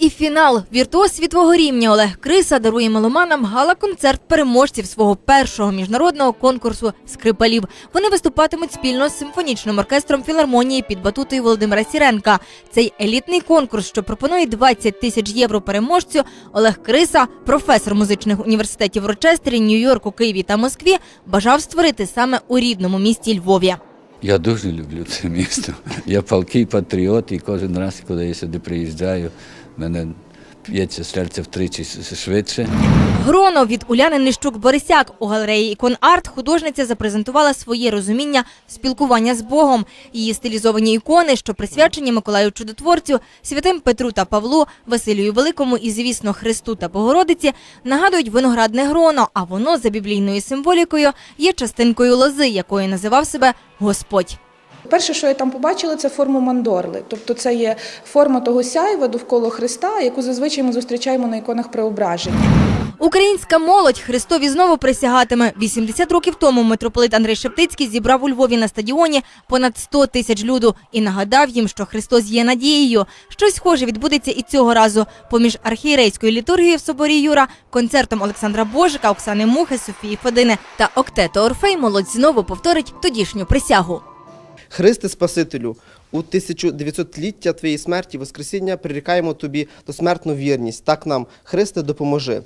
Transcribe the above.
і фінал. Віртуоз світового рівня Олег Криса дарує меломанам гала-концерт переможців свого першого міжнародного конкурсу скрипалів. Вони виступатимуть спільно з симфонічним оркестром філармонії під батутою Володимира Сіренка. Цей елітний конкурс, що пропонує 20 тисяч євро переможцю, Олег Криса, професор музичних університетів Рочестері, Нью-Йорку, Києві та Москві, бажав створити саме у рідному місті Львові. Я дуже люблю це місто. Я палкий патріот, і кожен раз, коли я сюди приїжджаю, мене п'ється серце втричі швидше. Гроно від Уляни Нищук Борисяк у галереї Ікон Арт художниця запрезентувала своє розуміння спілкування з Богом. Її стилізовані ікони, що присвячені Миколаю Чудотворцю, святим Петру та Павлу, Василію Великому і, звісно, Христу та Богородиці, нагадують виноградне гроно, а воно за біблійною символікою є частинкою лози, якою називав себе Господь. Перше, що я там побачила, це форму мандорли. Тобто це є форма того сяйва довкола Христа, яку зазвичай ми зустрічаємо на іконах преображення. Українська молодь Христові знову присягатиме. 80 років тому митрополит Андрей Шептицький зібрав у Львові на стадіоні понад 100 тисяч люду і нагадав їм, що Христос є надією. Щось схоже відбудеться і цього разу. Поміж архієрейською літургією в соборі Юра, концертом Олександра Божика, Оксани Мухи, Софії Федини та Октето Орфей молодь знову повторить тодішню присягу. Христе Спасителю, у 1900-ліття Твоєї смерті Воскресіння прирікаємо Тобі досмертну вірність. Так нам, Христе, допоможи.